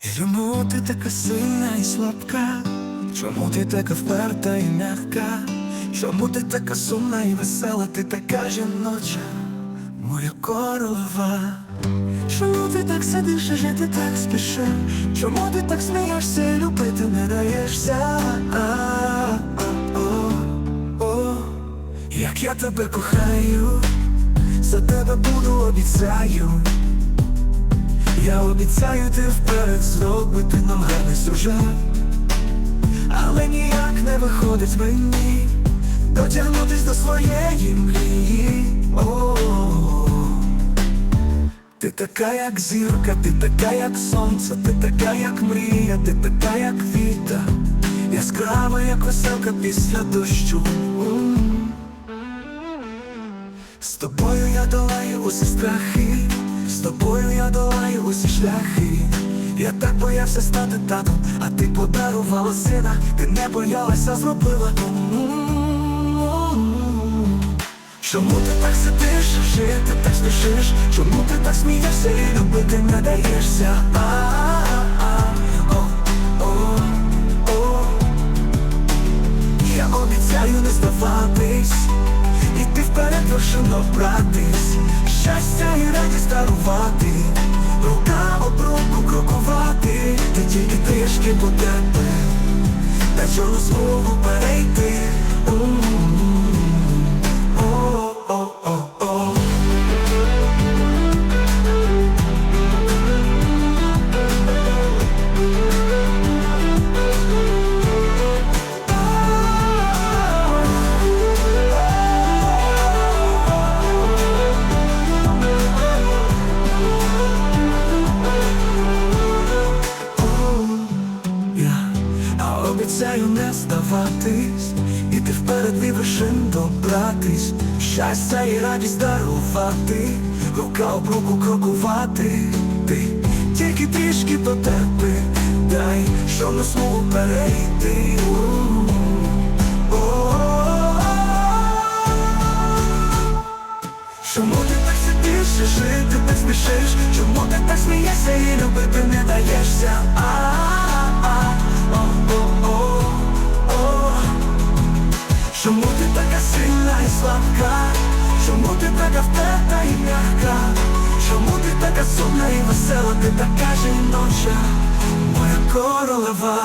Чому ти така сильна і слабка? Чому ти така вперта і м'яка? Чому ти така сумна і весела, ти така жіноча, моя королева? Чому ти так сидиш і жити так спішиш? Чому ти так смієшся і любити не даєшся? О, Як я тебе кохаю, за тебе буду обіцяю. Я обіцяю ти вперед зробити нам гарний сюжет. Але ніяк не виходить мені Дотягнутись до своєї мрії. О, Ти така, як зірка, ти така, як сонце, ти така, як мрія, ти така, як віта Яскрава, як веселка після дощу. З тобою я долаю усі страхи, з тобою я долаю усі шляхи. Я так боявся стати татом, а ти подарувала сина, ти не боялася, зробила. Чому ти так сидиш, жити так спішиш? Чому ти так смієшся і любити не даєшся? Я обіцяю не здаватись, іти вперед вершино братись, щастя і радість дарувати, та чорну смугу перейти. Обіцяю не здаватись, іти вперед від вершин добратись, щастя і радість дарувати, рука об руку крокувати, ти тільки трішки до тебе, дай, що не смогу перейти. Чому ти так сидиш і жити не спішиш? Чому ти так смієшся і любити не даєшся? Сильна і слабка? Чому ти така вперта і м'яка? Чому ти така сумна і весела, ти така жіноча, моя королева?